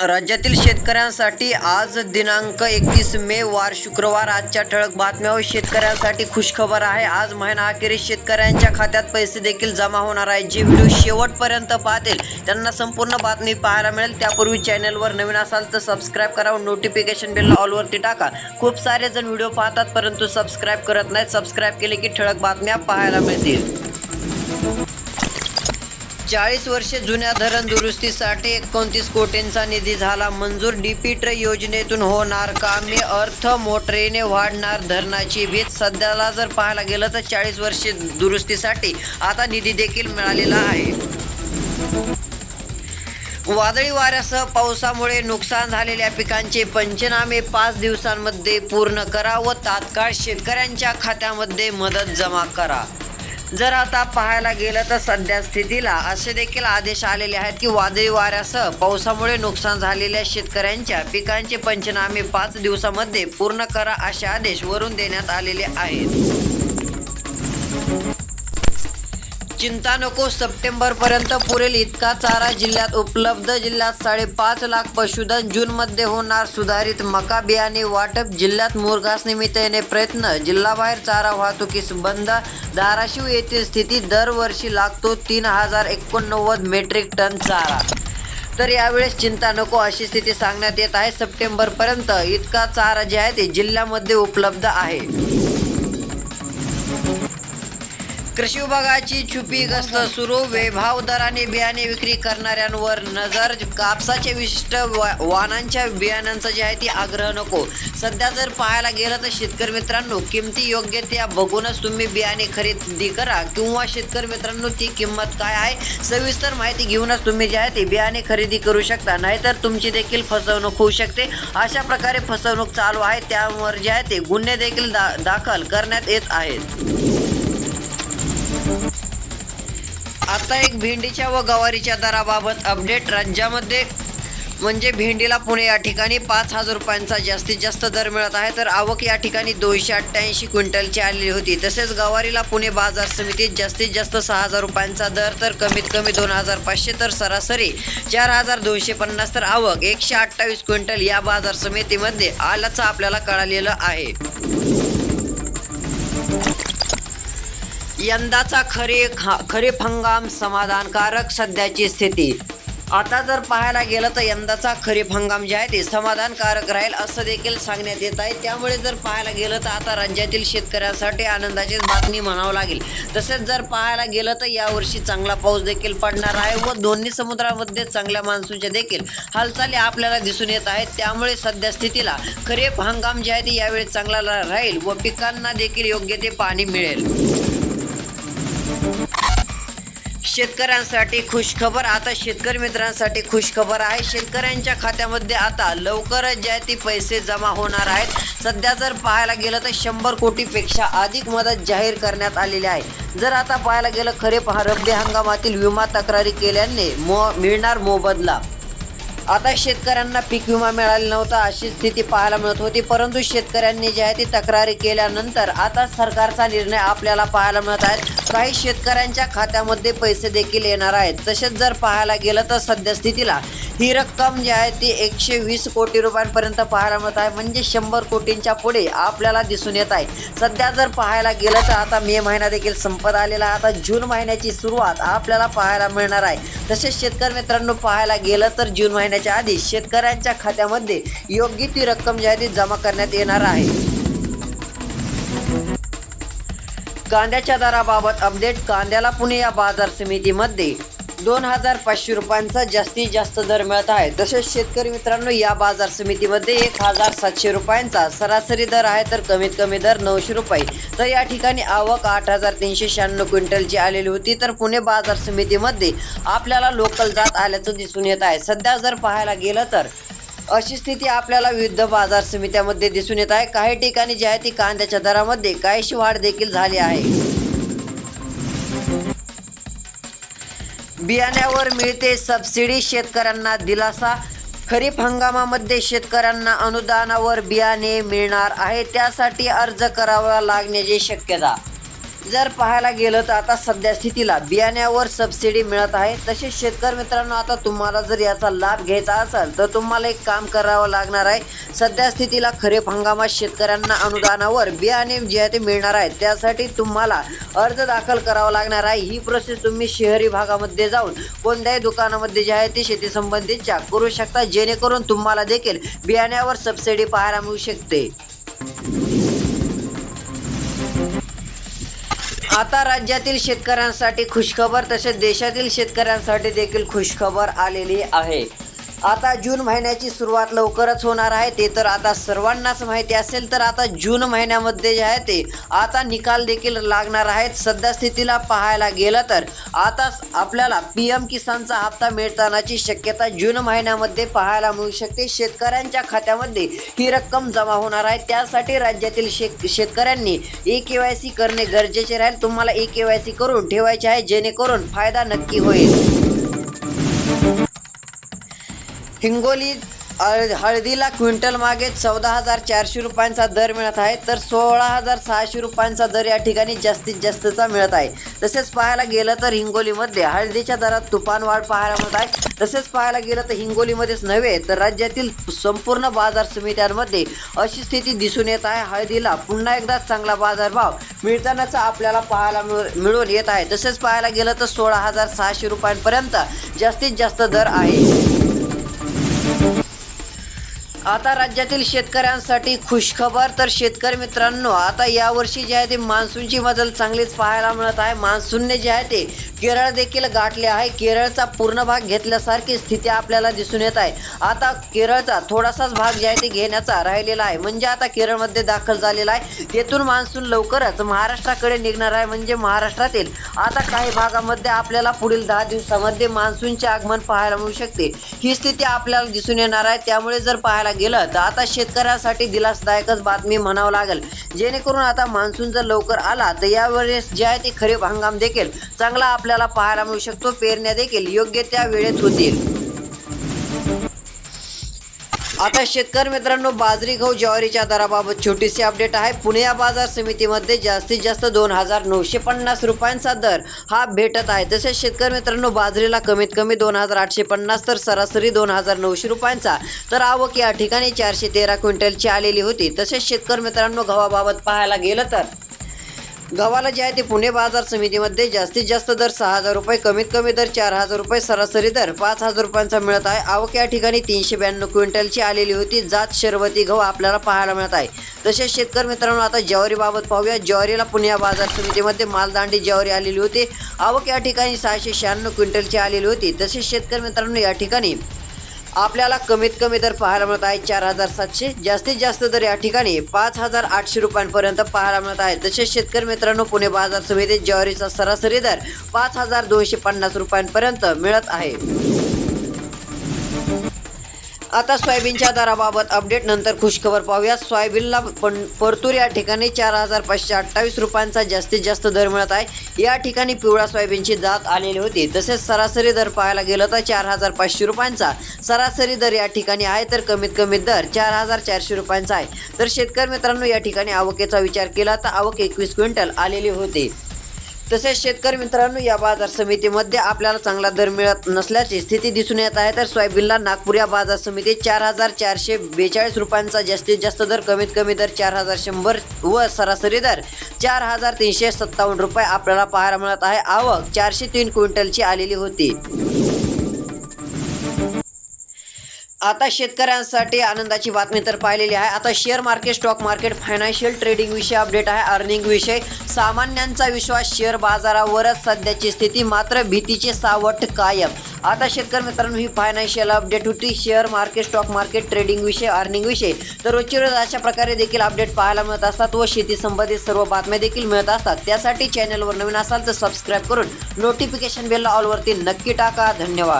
राज्यातील शेतकऱ्यांसाठी आज दिनांक एकतीस मे वार शुक्रवार. आजच्या ठळक बातम्यावर शेतकऱ्यांसाठी खुशखबर आहे. आज महिना अखेरीस शेतकऱ्यांच्या खात्यात पैसे देखील जमा होणार आहे जे व्हिडिओ शेवटपर्यंत पाहतील त्यांना संपूर्ण बातमी पाहायला मिळेल. त्यापूर्वी चॅनलवर नवीन असाल तर सबस्क्राईब करा व नोटिफिकेशन बेल ऑलवरती टाका. खूप सारे जण व्हिडिओ पाहतात परंतु सबस्क्राईब करत नाहीत. सबस्क्राईब केले की ठळक बातम्या पाहायला मिळतील. चाळीस वर्षे जुन्या धरण दुरुस्तीसाठी एकोणतीस कोटींचा निधी झाला. मंजूर डीपीट्र योजनेतून होणार कामे. अर्थ मोटरीने वाढणार धरणाची भीत सध्याला जर पाहायला गेलं तर चाळीस वर्षे दुरुस्तीसाठी आता निधी देखील मिळालेला आहे. वादळी वाऱ्यासह पावसामुळे नुकसान झालेल्या पिकांचे पंचनामे पाच दिवसांमध्ये पूर्ण करा व तात्काळ शेतकऱ्यांच्या खात्यामध्ये मदत जमा करा. जर आता पाहायला गेलं तर सध्या स्थितीला असे देखील आदेश आलेले आहेत की वादळी वाऱ्यासह पावसामुळे नुकसान झालेल्या शेतकऱ्यांच्या पिकांचे पंचनामे पाच दिवसामध्ये पूर्ण करा असे आदेश वरून देण्यात आलेले आहेत. चिंता नको सप्टेंबर पर्यंत पुरेल इतका चारा जिल्ह्यात उपलब्ध. जिल्ह्यात साडेपाच लाख पशुधन जून मध्ये होणार सुधारित मका बियाणे वाटप. जिल्ह्यात मुरघास निमित्ताने प्रयत्न. जिल्हाबाहेर चारा वाहतुकीस बंद. धाराशिव येथील स्थिती दरवर्षी लागतो तीन हजार एकोणनव्वद मेट्रिक टन चारा. तर यावेळेस चिंता नको अशी स्थिती सांगण्यात येत आहे. सप्टेंबर पर्यंत इतका चारा जे आहे ते जिल्ह्यामध्ये उपलब्ध आहे. कृषी विभागाची छुपी गस्त सुरू वेभाव दराने बियाणे विक्री करणाऱ्यांवर नजर कापसाच्या विशिष्ट वा- वाहनांच्या बियाण्यांचा जे आहे ती आग्रह नको. सध्या जर पाहायला गेलं तर शेतकरी मित्रांनो किमती योग्य त्या बघूनच तुम्ही बियाणे खरेदी करा किंवा शेतकरी मित्रांनो ती किंमत काय आहे सविस्तर माहिती घेऊनच तुम्ही जे आहे ते बियाणे खरेदी करू शकता. नाहीतर तुमची देखील फसवणूक होऊ शकते. अशा प्रकारे फसवणूक चालू आहे त्यावर जे आहे ते गुन्हे देखील दा दाखल करण्यात येत आहेत. आता एक भेंडीच्या व गवारीच्या दराबाबत अपडेट राज्यामध्ये. म्हणजे भेंडीला पुणे या ठिकाणी पाच हजार रुपयांचा जास्तीत जास्त दर मिळत आहे. तर आवक या ठिकाणी दोनशे अठ्ठ्याऐंशी क्विंटलची आलेली होती. तसेच गवारीला पुणे बाजार समितीत जास्तीत जास्त सहा हजार रुपयांचा दर तर कमीत कमी दोन हजार पाचशे तर सरासरी चार हजार दोनशे पन्नास. तर आवक एकशे अठ्ठावीस क्विंटल या बाजार समितीमध्ये आल्याचं आपल्याला कळालेलं आहे. यंदाचा खरे खरीप हंगाम समाधानकारक सध्याची स्थिती. आता जर पाहायला गेलं तर यंदाचा खरीप हंगाम जे आहे ते समाधानकारक राहील असं देखील सांगण्यात येत आहे. त्यामुळे जर पाहायला गेलं तर आता राज्यातील शेतकऱ्यांसाठी आनंदाचीच बातमी म्हणावं लागेल. तसेच जर पाहायला गेलं तर यावर्षी चांगला पाऊस देखील पडणार आहे व दोन्ही समुद्रामध्ये चांगल्या मान्सूनच्या देखील हालचाली आपल्याला दिसून येत आहेत. त्यामुळे सध्या स्थितीला खरीप हंगाम जे आहे ते यावेळी चांगला राहील व पिकांना देखील योग्य ते पाणी मिळेल. शेतकऱ्यांसाठी खुशखबर. आता शेतकरी मित्रांसाठी खुशखबर आहे. शेतकऱ्यांच्या खात्यामध्ये आता लवकरच जे ती पैसे जमा होणार आहेत. सध्या जर पाहायला गेलं तर शंभर कोटीपेक्षा अधिक मदत जाहीर करण्यात आलेली आहे. जर आता पाहायला गेलं खरे हा रब्बी हंगामातील विमा तक्रारी केल्याने मो मिळणार मोबदला. आता शेतकऱ्यांना पीक विमा मिळाला नव्हता अशी स्थिती पाहायला मिळत होती परंतु शेतकऱ्यांनी जे आहे ती तक्रारी केल्यानंतर आता सरकारचा निर्णय आपल्याला पाहायला मिळत आहे. काही शेतकऱ्यांच्या खात्यामध्ये पैसे देखील येणार आहेत. तसेच जर पाहायला गेलं तर सध्या स्थितीला ही रक्कम जी आहे ती एकशे वीस कोटी रुपयांपर्यंत पाहायला मिळत आहे. म्हणजे शंभर कोटींच्या पुढे आपल्याला दिसून येत आहे. सध्या जर पाहायला गेलं तर आता मे महिना देखील संपत आलेला आता जून महिन्याची सुरुवात आपल्याला पाहायला मिळणार आहे. तसेच शेतकरी मित्रांनो पाहायला गेलं तर जून महिन्याच्या आधी शेतकऱ्यांच्या खात्यामध्ये योग्य ती रक्कम जी आहे ती जमा करण्यात येणार आहे. कांद्याच्या दराबाबत अपडेट कांद्याला पुणे या बाजार समितीमध्ये दोन हजार पाचशे रुपयांचा जास्तीत जास्त दर मिळत आहे. तसेच शेतकरी मित्रांनो या बाजार समितीमध्ये एक हजार सातशे रुपयांचा सरासरी दर आहे तर कमीत कमी दर नऊशे रुपये. तर या ठिकाणी आवक आठ हजार तीनशे शहाण्णव क्विंटलची आलेली होती तर पुणे बाजार समितीमध्ये आपल्याला लोकल जात आल्याचं दिसून येत आहे. सध्या जर पाहायला गेलं तर अशी स्थिती आपल्याला विविध बाजार समित्यामध्ये दिसून येत आहे. काही ठिकाणी जी आहे ती कांद्याच्या दरामध्ये काहीशी वाढ देखील झाली आहे. बियाण्यावर मिळते सबसिडी शेतकऱ्यांना दिलासा. खरीप हंगामामध्ये शेतकऱ्यांना अनुदानावर बियाणे मिळणार आहे. त्यासाठी अर्ज करावा लागण्याची शक्यता. जर पाहायला गेलं तर आता सध्या स्थितीला बियाण्यावर सबसिडी मिळत आहे. तसेच शेतकरी मित्रांनो आता तुम्हाला जर याचा लाभ घ्यायचा असेल तर तुम्हाला एक काम करावं लागणार आहे. सध्या स्थितीला खरीप हंगामात शेतकऱ्यांना अनुदानावर बियाणे जे आहे ते मिळणार आहे. त्यासाठी तुम्हाला अर्ज दाखल करावा लागणार आहे. ही प्रोसेस तुम्ही शहरी भागामध्ये जाऊन कोणत्याही दुकानामध्ये जे आहे ते शेती संबंधितच्या करू शकता. जेणेकरून तुम्हाला देखील बियाण्यावर सबसिडी पाहायला मिळू शकते. आता राज्यातील शेतकऱ्यांसाठी खुशखबर तसेच देशातील शेतकऱ्यांसाठी देखील खुशखबर आलेली आहे. आता जून महिन्याची सुरुवात लवकरच होणार आहे. ते तर आता सर्वांनाच माहिती असेल तर आता जून महिन्यामध्ये जे आहे ते आता निकाल देखील लागणार आहेत. सध्या स्थितीला पाहायला गेलं तर आता आपल्याला पी एम किसानचा हप्ता मिळतानाची शक्यता जून महिन्यामध्ये पाहायला मिळू शकते. शेतकऱ्यांच्या खात्यामध्ये ही रक्कम जमा होणार आहे. त्यासाठी राज्यातील शेत शेतकऱ्यांनी ए के वाय सी करणे गरजेचे राहील. तुम्हाला ए के वाय सी करून ठेवायचे आहे जेणेकरून फायदा नक्की होईल. हिंगोली हळ- हळदीला क्विंटल मागे चौदा हजार चारशे रुपयांचा दर मिळत आहे. तर सोळा हजार सहाशे रुपयांचा दर या ठिकाणी जास्तीत जास्तचा मिळत आहे. तसेच पाहायला गेलं तर हिंगोलीमध्ये हळदीच्या दरात तुफान वाढ पाहायला मिळत आहे. तसेच पाहायला गेलं तर हिंगोलीमध्येच नव्हे तर राज्यातील संपूर्ण बाजार समित्यांमध्ये अशी स्थिती दिसून येत आहे. हळदीला पुन्हा एकदा चांगला बाजारभाव मिळतानाचा आपल्याला पाहायला मिळून येत आहे. तसेच पाहायला गेलं तर सोळा हजार सहाशे रुपयांपर्यंत जास्तीत जास्त दर आहे. आता राज्यातील शेतकऱ्यांसाठी खुशखबर. तर शेतकरी मित्रांनो आता यावर्षी जे आहे ते मान्सूनची मजल चांगलीच पाहायला मिळत आहे. मान्सूनने जे आहे ते केरळ देखील गाठले आहे. केरळचा पूर्ण भाग घेतल्यासारखी स्थिती आपल्याला दिसून येत आहे. आता केरळचा थोडासाच भाग जे आहे ते घेण्याचा राहिलेला आहे. म्हणजे आता केरळमध्ये दाखल झालेला आहे. तेथून मान्सून लवकरच महाराष्ट्राकडे निघणार आहे. म्हणजे महाराष्ट्रातील आता काही भागामध्ये आपल्याला पुढील दहा दिवसामध्ये मान्सूनचे आगमन पाहायला मिळू शकते. ही स्थिती आपल्याला दिसून येणार आहे. त्यामुळे जर पाहायला गेलं तर आता शेतकऱ्यांसाठी दिलासदायकच बातमी म्हणावं लागेल. जेणेकरून आता मान्सून जर लवकर आला तर यावेळेस जे आहे ते खरीप हंगाम देखील चांगला आपल्याला पाहायला मिळू शकतो. पेरण्या देखील योग्य त्या वेळेत होतील. आता शेतकरी मित्रांनो बाजरी गहू ज्वारीच्या दराबाबत छोटीशी अपडेट आहे. पुणे या बाजार समितीमध्ये जास्तीत जास्त दोन हजार नऊशे पन्नास रुपयांचा दर हा भेटत आहे. तसेच शेतकरी मित्रांनो बाजरीला कमीत कमी दोन हजार आठशे पन्नास तर सरासरी दोन हजार नऊशे रुपयांचा. तर आवक या ठिकाणी चारशे तेरा क्विंटलची आलेली होती. तसेच शेतकरी मित्रांनो गव्हाबाबत पाहायला गेलं तर गव्हाला जे आहे ते पुणे बाजार समितीमध्ये जास्तीत जास्त दर सहा हजार रुपये कमीत कमी दर चार हजार रुपये सरासरी दर पाच हजार रुपयांचा मिळत आहे. आवक या ठिकाणी तीनशे ब्याण्णव क्विंटलची आलेली होती. जात शर्वती गहू आपल्याला पाहायला मिळत आहे. तसेच शेतकरी मित्रांनो आता ज्वारीबाबत पाहूया. ज्वारीला पुणे बाजार समितीमध्ये मालदांडी ज्वारी आलेली होती. आवक या ठिकाणी सहाशे शहाण्णव क्विंटलची आलेली होती. तसेच शेतकरी मित्रांनो या ठिकाणी आपल्याला कमीत कमी दर पाहायला मिळत आहे चार हजार सातशे. जास्तीत जास्त दर या ठिकाणी पाच हजार आठशे रुपयांपर्यंत पाहायला मिळत आहे. तसेच शेतकरी मित्रांनो पुणे बाजार समितीत ज्वारीचा सरासरी दर पाच हजार दोनशे पन्नास रुपयांपर्यंत मिळत आहे. आता सोयाबीनच्या दराबाबत अपडेट नंतर खुशखबर पाहूया सोयाबीनला पण परतूर या ठिकाणी चार हजार पाचशे अठ्ठावीस रुपयांचा जास्तीत जास्त दर मिळत आहे. या ठिकाणी पिवळा सोयाबीनची जात आलेली होती. तसेच सरासरी दर पाहायला गेलं तर चार हजार पाचशे रुपयांचा सरासरी दर या ठिकाणी आहे तर कमीत कमी दर चार हजार चारशे रुपयांचा आहे. तर शेतकरी मित्रांनो या ठिकाणी आवकेचा विचार केला तर आवक एकवीस क्विंटल आलेली होती. तसेच शेतकरी मित्रांनो या बाजार समितीमध्ये आपल्याला चांगला दर मिळत नसल्याची स्थिती दिसून येत आहे. तर सोयाबीनला नागपूर या बाजार समितीत चार हजार चारशे बेचाळीस रुपयांचा जास्तीत जास्त दर कमीत कमी दर चार हजार शंभर व सरासरी दर चार हजार तीनशे सत्तावन्न रुपये आपल्याला पाहायला मिळत आहे. आवक चारशे तीन क्विंटलची आलेली होती. आता शेतकऱ्यांसाठी आनंदाची बातमी तर पाहिलेली आहे. आता share market stock market financial trading विषय अपडेट आहे. अर्निंग विषय सामान्यांचा विश्वास शेअर बाजारावरच सध्याची स्थिती मात्र भीतीचे सावट कायम. आता शेतकरी मित्रांनो ही फायनान्शियल अपडेट होती. Share market stock market trading विषय अर्निंग विषय. तर रोजची रोज अशा प्रकारे देखील अपडेट पाहायला मिळत असतात व शेती संबंधित सर्व बातम्या देखील मिळत असतात. त्यासाठी चॅनलवर नवीन असाल तर सबस्क्राईब करून नोटिफिकेशन बेलला ऑलवरती नक्की टाका. धन्यवाद.